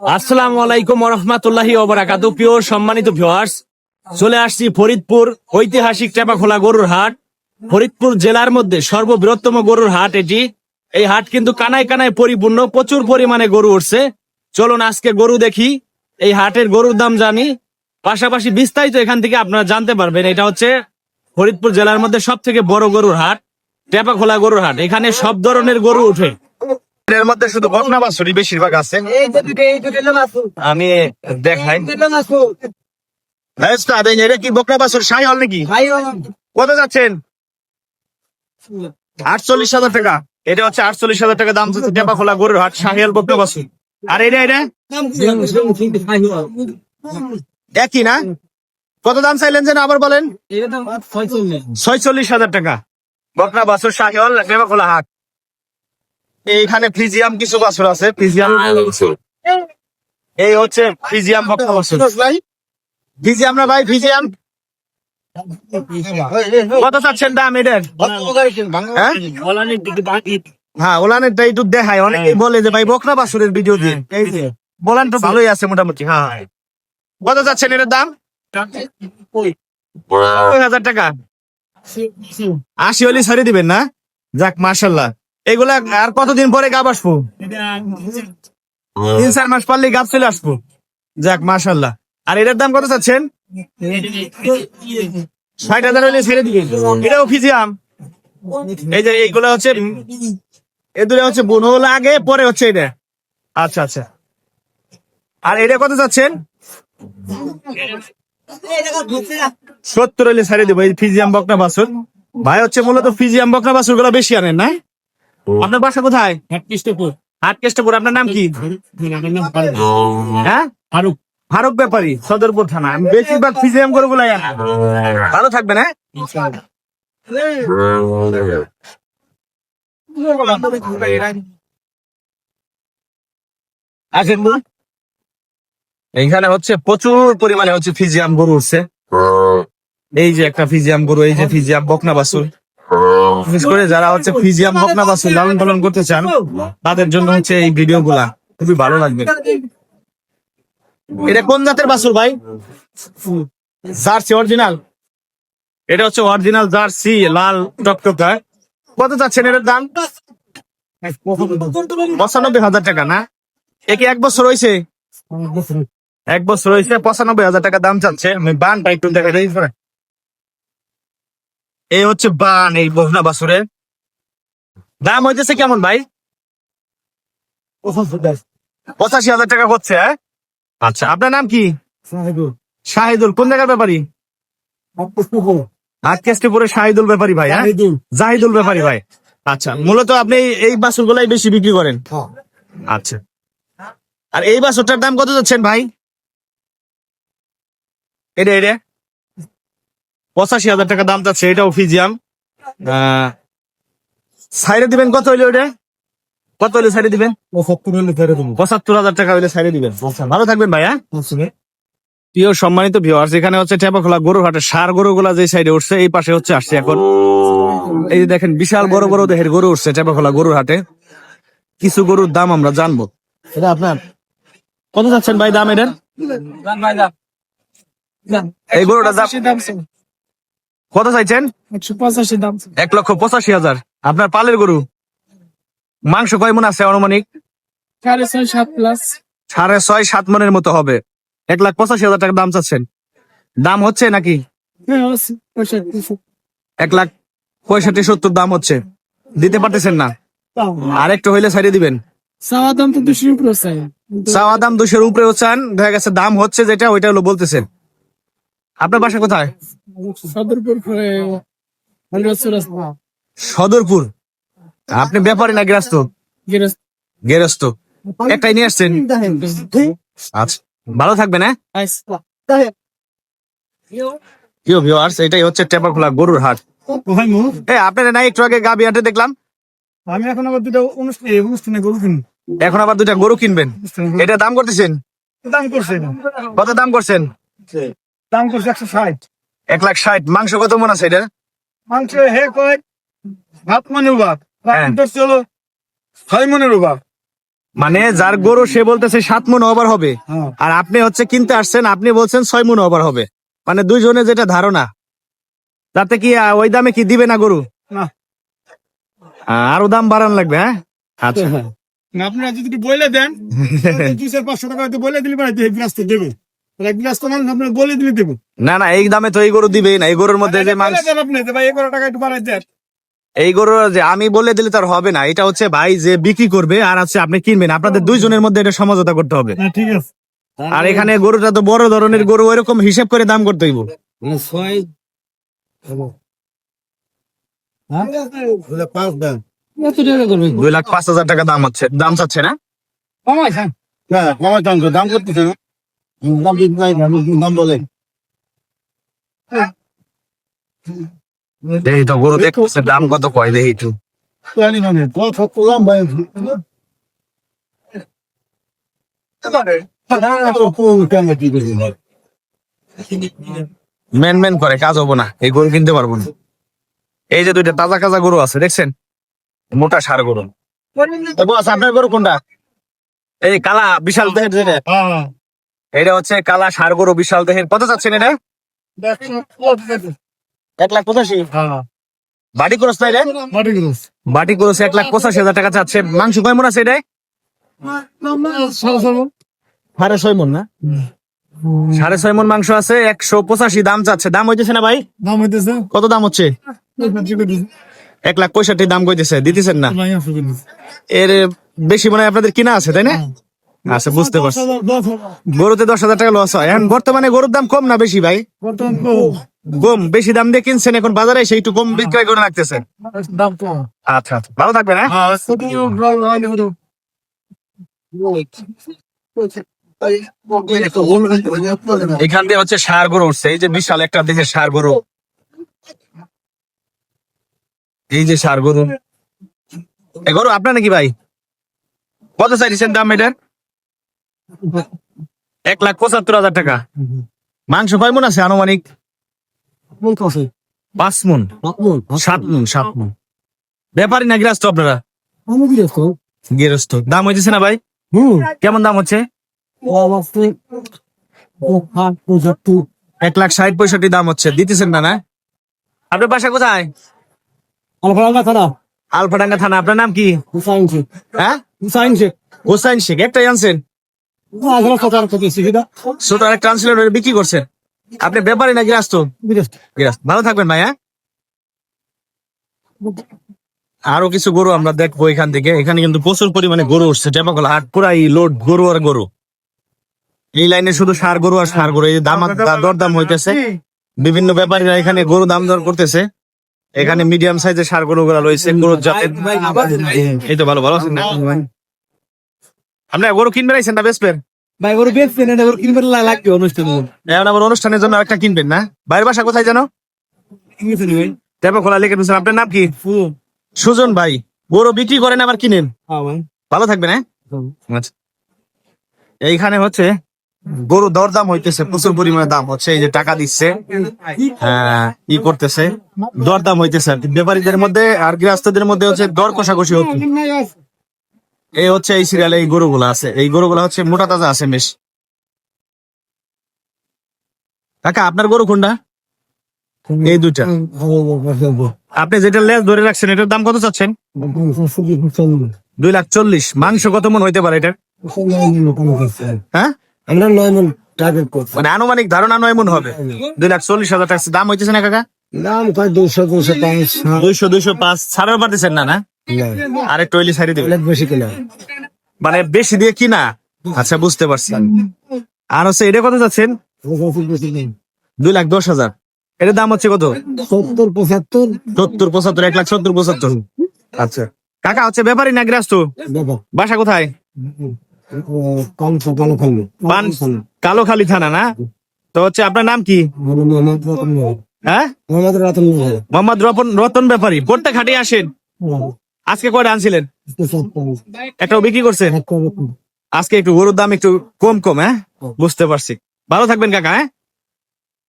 আসসালামু আলাইকুম রহমতুল্লাহি ওবরাকাতু, প্রিয় সম্মানিত ভিউয়ার্স চলে আসছি ফরিদপুর ঐতিহাসিক টেপাখোলা গরুর হাট। ফরিদপুর জেলার মধ্যে সর্ববৃহত্তম গরুর হাট এটি। এই হাট কিন্তু কানায় কানায় পরিপূর্ণ, প্রচুর পরিমাণে গরু উঠছে। চলুন আজকে গরু দেখি, এই হাটের গরুর দাম জানি। পাশাপাশি বিস্তারিত এখান থেকে আপনারা জানতে পারবেন, এটা হচ্ছে ফরিদপুর জেলার মধ্যে সব থেকে বড় গরুর হাট, টেপাখোলা গরুর হাট। এখানে সব ধরনের গরু উঠে এর মধ্যে শুধু বকনা বাছুরি বেশিরভাগ আছে। আমি দেখাই। এটা কি হল নাকি? কত যাচ্ছেন? আটচল্লিশ হাজার টাকা। এটা হচ্ছে আটচল্লিশ হাজার টাকা দাম টেপা খোলা গরুর হাট শাহিয়াল বকনা বাছুর। আর এটা এটা? একই না? কত দাম চাইলেন যেন আবার বলেন? ছয়চল্লিশ হাজার টাকা। বকনা বাছুর শাহিওয়াল টেপা খোলা হাট। এইখানে ফ্রিজিয়াম কিছু বাছুর আছে ফ্রিজিয়াম এই হচ্ছে ফ্রিজিয়াম বকনা বাছুর। ফিজিয়াম না ভাই ফিজিয়াম? কত চাচ্ছেন দাম এটার হ্যাঁ? হ্যাঁ ওলানেরটা একটু দেখায়। অনেকে বলে যে ভাই বকরা বাসুরের ভিডিও দিয়ে। বলান তো ভালোই আছে মোটামুটি। হ্যাঁ হ্যাঁ। কত চাচ্ছেন এটার দাম? হাজার টাকা। আশি হলে ছাড়িয়ে দিবেন না? যাক মার্শাল্লাহ এগুলা আর কতদিন পরে গাব আসব? তিন, চার মাস পারলে গাব চলে আসব। যাক মার্শাল্লাহ আর এটার দাম কত চাচ্ছেন? ষাট হাজার হলে ছেড়ে দিবেন এটাও ফিজিয়াম এই যে এইগুলো হচ্ছে এদুরে হচ্ছে বুনো আগে পরে হচ্ছে এটা। আচ্ছা আচ্ছা। আর এটা কত চাচ্ছেন? সত্তর হলে ছেড়ে দেবো, এই ফিজিয়াম বকনা বাসুর ভাই হচ্ছে মূলত ফিজিয়াম বকনা বাসুরগুলো বেশি আনেন, না? আপনার বাসা কোথায়? হাট কেষ্টপুর আপনার নাম কি? হ্যাঁ? ফারুক। ফারুক ব্যাপারী সদরপুর থানা। আমি বেশিরভাগ ফিজিয়াম করে আনা ভালো থাকবেন হ্যাঁ? আসেন? এইখানে হচ্ছে প্রচুর পরিমাণে হচ্ছে ফিজিয়াম গরু উঠছে। এই যে একটা ফিজিয়াম গরু এই যে ফিজিয়াম বকনা বাসুর বিশেষ করে যারা হচ্ছে ফিজিয়াম বকনা বাসুর লালন পালন করতে চান, তাদের জন্য হচ্ছে এই ভিডিও গুলা খুবই ভালো লাগবে। এটা কোন জাতের বাসুর ভাই? Jersey, original? এটা হচ্ছে অরিজিনাল জার্সি, লাল টকটকা। কত চাচ্ছেন এটার দাম? পঁচানব্বই হাজার টাকা, না? একে এক বছর হয়েছে এক বছর হয়েছে পঁচানব্বই হাজার টাকা দাম চাচ্ছে। আমি বানটা একটু দেখা দিই এই হচ্ছে বান এই বহনা বাসুরের দাম হইতেছে কেমন ভাই? পঁচাশি হাজার। টাকা হচ্ছে হ্যাঁ? আচ্ছা আপনার নাম কি? শাহিদুল। কোন জায়গার ব্যাপারী? আটকেষ্টপুরে শাহিদুল ব্যাপারী ভাই হ্যাঁ? জাহিদুল ব্যাপারী ভাই। আচ্ছা মূলত আপনি এই- এই বাসুর গুলাই বেশি বিক্রি করেন? আচ্ছা। আর এই বাসুরটার দাম কত যাচ্ছেন ভাই? এটা এটা। পঁচাশি হাজার টাকা দাম যাচ্ছে এটাও ফিজিয়াম সাইডে দিবেন কত হইল এটা কত হইলে সাইডে দিবেন? পঁচাত্তর হাজার টাকা হইলে সাইডে দিবেন। আচ্ছা, ভালো থাকবেন ভাই হ্যাঁ? প্রিয় সম্মানিত ভিউয়ার্স এখানে হচ্ছে টেপাখোলা গরুর হাটে সার গরুগুলা যে সাইডে উঠছে এই পাশে হচ্ছে আসছে এখন। এই যে দেখেন বিশাল বড় বড় দেহের গরু উঠছে টেপাখোলা গরুর হাটে কিছু গরুর দাম আমরা জানব। এটা আপনার কত যাচ্ছেন ভাই দাম এটার? এই গরুটা দাম কত চাইছেন? পঁচাশি দাম। এক লক্ষ পঁচাশি হাজার। আপনার পালের গরু? মাংস কয় মন আছে আনুমানিক? সাড়ে ছয় সাত প্লাস সাড়ে ছয় সাত মনের মতো হবে। এক লাখ পঁচাশি হাজার টাকা দাম চাচ্ছেন। দাম হচ্ছে নাকি? হ্যাঁ এক লাখ পঁয়ষট্টি সত্তর দাম হচ্ছে। দিতে পারতেছেন না? আর একটু হইলে ছাড়িয়ে দিবেন। চাওয়া দাম তো দুশোর উপরে চাওয়া দাম দুশোর উপরেও চান। দেখা গেছে দাম হচ্ছে যেটা ওইটা হলো বলতেছেন আপনার বাসা কোথায়? সদরপুর সদরপুর? আপনি ব্যাপারী না গৃহস্থ? গেরস্ত গেরস্থ একটাই নিয়ে আসছেন? আচ্ছা ভালো থাকবেন হ্যাঁ? কি ভিউয়ার্স এটাই হচ্ছে টেপাখোলা গরুর হাট। এ আপনারা নাই একটু আগে গাবি হাটে দেখলাম। আমি এখন আবার দুটো অনুষ্ঠানে অনুষ্ঠানে গরু কিনি এখন আবার দুইটা গরু কিনবেন। এটা দাম করতেছেন? দাম করছে কত দাম করছেন? দাম করছে একশো ষাট। এক লাখ ষাট। মাংস কত মন আছে এটা মাংস হে কয় ভাত মনের ভাত। হ্যাঁ। চলো ছয় মনের ভাত। মানে যার গরু সে বলতেছে সাত মন ওভার হবে। হ্যাঁ। আর আপনি হচ্ছে কিনতে আসছেন আপনি বলছেন ছয় মন ওভার হবে। মানে দুইজনে যেটা ধারণা। তাতে কি ওই দামে কি দিবে না গরু? আরও দাম বাড়ান লাগবে হ্যাঁ? আচ্ছা। আপনারা যদি বলে দেন দুই চার পাঁচশো টাকা বলে দিলে দেবে। না না এই দামে তো এই গরু দিবেই না এই গরুর মধ্যে যে মাংস বলে দেন আপনি যে ভাই এগারো টাকা একটু বাড়াই দেন। এই গরু যে আমি বলে দিলে তার হবে না এটা হচ্ছে ভাই যে বিক্রি করবে আর হচ্ছে আপনি কিনবেন আপনাদের দুইজনের মধ্যে এটা সমঝোতা করতে হবে। হ্যাঁ ঠিক আছে। আর এখানে গরুটা তো বড় ধরনের গরু ওইরকম হিসেব করে দাম করতে হইব। টাকা করবে দুই লাখ পাঁচ হাজার টাকা দাম হচ্ছে দাম চাচ্ছে না? কমাই হ্যাঁ কমাই দাম দাম করতেছে না। দাম দিতে নাই দাম বলে দেখি। তো গরু দেখতেছে দাম কত কয় দেখি একটু। জানি মানে তো ভাই মেন মেন করে কাজ হব না এই গরু কিনতে পারব না। এই যে দুইটা তাজা কাজা গরু আছে দেখছেন? মোটা সার গরু। আপনার গরু কোনটা? এই কালা বিশাল হ্যাঁ। এটা হচ্ছে কালা সার গরু বিশাল দেহের। কত চাচ্ছেন এটা? এক লাখ পঁচাশি? হ্যাঁ। খরচ না এটা? বাটি এক লাখ পঁচাশি হাজার টাকা চাচ্ছে। মাংস কয় মন আছে এটাই সাড়ে ছয় মন। না? সাড়ে ছয় মন মাংস আছে একশো পঁচাশি দাম চাচ্ছে। দাম হইতেছে না ভাই? দাম হইতেছে। কত দাম হচ্ছে? এক লাখ পঁয়ষট্টি দাম কইতেছে। দিতেছেন না? এর বেশি মনে হয় আপনাদের কিনা আছে তাই না? আচ্ছা বুঝতে পারছি। গরুতে দশ হাজার টাকা লস হয়। এখন বর্তমানে গরুর দাম কম না বেশি ভাই? কম। বেশি দাম দিয়ে কিনছেন এখন বাজারে এসে একটু কম বিক্রয় করে রাখতেছেন দাম কম। আচ্ছা আচ্ছা। ভালো থাকবেন হ্যাঁ? এখান দিয়ে হচ্ছে সার গরু উঠছে। এই যে বিশাল একটা দেশের সার গরু। এই যে সার গরু। এ গরু আপনার নাকি ভাই? কত চাইছেন দাম এটার? এক লাখ পঁচাত্তর হাজার টাকা। মাংস কয় মন আছে আনুমানিক? পাঁচ মন। সাত মন সাত মন। ব্যাপারই না গৃহস্থ আপনারা? গৃহস্থ। দাম হইতেছে না ভাই? কেমন দাম হচ্ছে? এক লাখ ষাট পঁয়ষট্টি দাম হচ্ছে। দিতেছেন না না? আপনার বাসা কোথায়? আলফাডাঙ্গা থানা। আপনার নাম কি? হ্যাঁ? হোসাইন শেখ। একটাই আনছেন? ছোট বিক্রি করছেন। আপনি না গৃহস্থ? গৃহস্থ। ভালো থাকবেন ভাই হ্যাঁ? আরও কিছু গরু আমরা দেখব এখান থেকে। এখানে কিন্তু প্রচুর পরিমাণে গরু উঠছে টেপাকলা হাট পুরাই লোড গরু আর গরু। এই লাইনে শুধু সার গরু আর সার গরু এই দাম দর দাম হইতেছে। বিভিন্ন ব্যাপারীরা এখানে গরু দাম দর করতেছে। এখানে মিডিয়াম সাইজের সার গরু গুলা রয়েছে গরুর জাতের। এই তো ভালো ভালো আছেন গরু কিনবেন আইছেন না ভাই এটা লাগবে অনুষ্ঠান এখন আবার অনুষ্ঠানের জন্য একটা কিনবেন না? বাইরের বাসা কোথায় জানো ভাই। টেপাকলা লিখে দিচ্ছেন আপনার নাম কি? সুজন। ভাই গরু বিক্রি করেন আবার কিনেন? হ্যাঁ ভালো থাকবেন হ্যাঁ? আচ্ছা। এইখানে হচ্ছে গরু দরদাম হইতেছে প্রচুর পরিমাণে দাম হচ্ছে এই যে টাকা দিচ্ছে। হ্যাঁ ই করতেছে। দরদাম হইতেছে আর কি। ব্যাপারীদের মধ্যে আর গৃহস্থদের মধ্যে হচ্ছে দর কষাকষি হচ্ছে। এই হচ্ছে এই সিরিয়ালে এই গরুগুলা আছে। এই গরুগুলা হচ্ছে মোটা তাজা আছে বেশ। কাকা আপনার গরু কোনটা? এই দুইটা। আপনি যেটা লেজ ধরে রাখছেন এটার দাম কত চাচ্ছেন? দুই লাখ চল্লিশ। মাংস কত মন হইতে পারে এটার? হ্যাঁ? আমরা নয় মন টার্গেট করছি মানে আনুমানিক ধারণা নয় মন হবে। দুই লাখ চল্লিশ হাজার টাকা। দাম হইতেছে না কাকা? দাম কয় দুশো দুশো পাঁচ। দুইশো দুইশো পাঁচ। ছাড়ার পারতেছেন না না? আর ওইলি সারি দেবে। বেশি কিনা? মানে বেশি দিয়ে কিনা? আচ্ছা বুঝতে পারছি। আর হচ্ছে এটা কত যাচ্ছেন? দুই লাখ দশ হাজার। এটার দাম হচ্ছে কত? সত্তর পঁচাত্তর। সত্তর পঁচাত্তর এক লাখ সত্তর পঁচাত্তর। আচ্ছা। কাকা হচ্ছে ব্যাপারই না গ্রাস্ত? বাসা কোথায়? পান কালোখালী থানা না? তো হচ্ছে আপনার নাম কি? মোহাম্মদ রতন হ্যাঁ? মোহাম্মদ রতন রতন রতন ব্যাপারী। প্রত্যেক হাটে আসেন? আজকে কয়টা আনছিলেন? একটাও বিক্রি করছে? আজকে একটু গরুর দাম একটু কম কম হ্যাঁ? বুঝতে পারছি। ভালো থাকবেন কাকা হ্যাঁ?